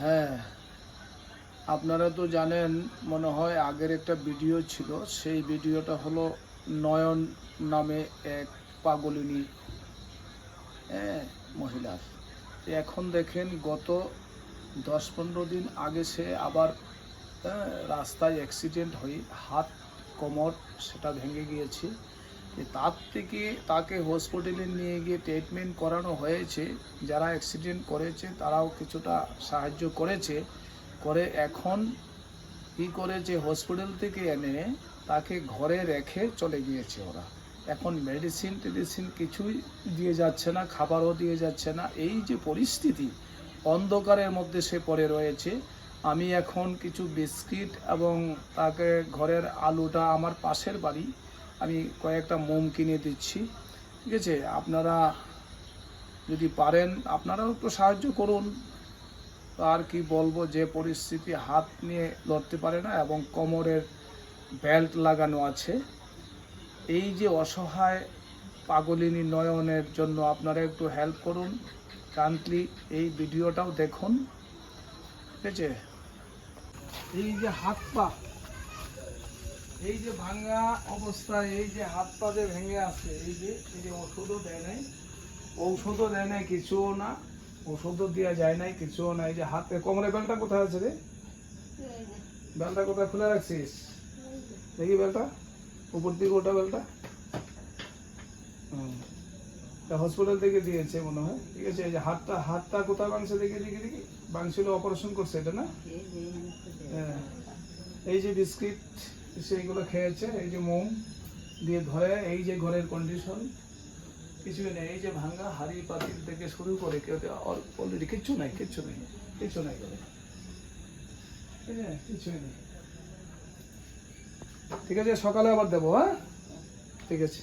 হ্যাঁ। আপনারা তো জানেন মনে হয় আগের একটা ভিডিও ছিল সেই ভিডিওটা হলো নয়ন নামে এক পাগলিনী হ্যাঁ মহিলার এখন দেখেন গত দশ পনেরো দিন আগে সে আবার হ্যাঁ, রাস্তায় অ্যাক্সিডেন্ট হয়ে হাত কোমর সেটা ভেঙে গিয়েছে। তার থেকে তাকে হসপিটালে নিয়ে গিয়ে ট্রিটমেন্ট করানো হয়েছে, যারা অ্যাক্সিডেন্ট করেছে তারাও কিছুটা সাহায্য করেছে। করে এখন কি করেছে হসপিটাল থেকে এনে তাকে ঘরে রেখে চলে গিয়েছে ওরা। এখন মেডিসিন টেডিসিন কিছুই দিয়ে যাচ্ছে না, খাবারও দিয়ে যাচ্ছে না। এই যে পরিস্থিতি, অন্ধকারের মধ্যে সে পড়ে রয়েছে। আমি এখন কিছু বিস্কিট এবং তাকে ঘরের আলুটা আমার পাশের বাড়ি আমি কয়েকটা মোম কিনে দিচ্ছি, ঠিক আছে? আপনারা যদি পারেন, আপনারাও একটু সাহায্য করুন। আর কি বলব, যে পরিস্থিতি হাত নিয়ে লড়তে পারে না এবং কোমরের বেল্ট লাগানো আছে। এই যে অসহায় পাগলিনী নয়নের জন্য আপনারা একটু হেল্প করুন। কান্টলি এই ভিডিওটাও দেখুন, ঠিক আছে? এই যে হাত পা এই যে ভাঙা অবস্থায় এই যে হাত পা যে ভেঙে আছে এই যে এই যে ওষুধও দেয় নাই ঔষধও দেয় নাই কিছুও না ওষুধও দেওয়া যায় নাই কিছুও না এই যে হাতে কোমরে বেলটা কোথায় আছে রে বেলটা কোথায় খুলে রাখছিস দেখি বেলটা উপর দিকে ওটা বেলটা। তা হসপিটাল থেকে দিয়েছে মনে হয় ঠিক আছে এই যে হাতটা হাতটা কোথায় ভাঙছে দেখি দেখি দেখি ভাঙছিল অপারেশন করছে এটা না হ্যাঁ। এই যে বিস্কিট সেইগুলো খেয়েছে, এই যে মোম দিয়ে ধরে, এই যে ঘরের কন্ডিশন কিছুই নেই, এই যে ভাঙ্গা হাড়ি পাতিল থেকে শুরু করে কেউ অলরেডি কিচ্ছু নাই, কিচ্ছু নেই, কিচ্ছু নাই করে ঠিক আছে কিছুই নেই। ঠিক আছে, সকালে আবার দেবো হ্যাঁ? ঠিক আছে।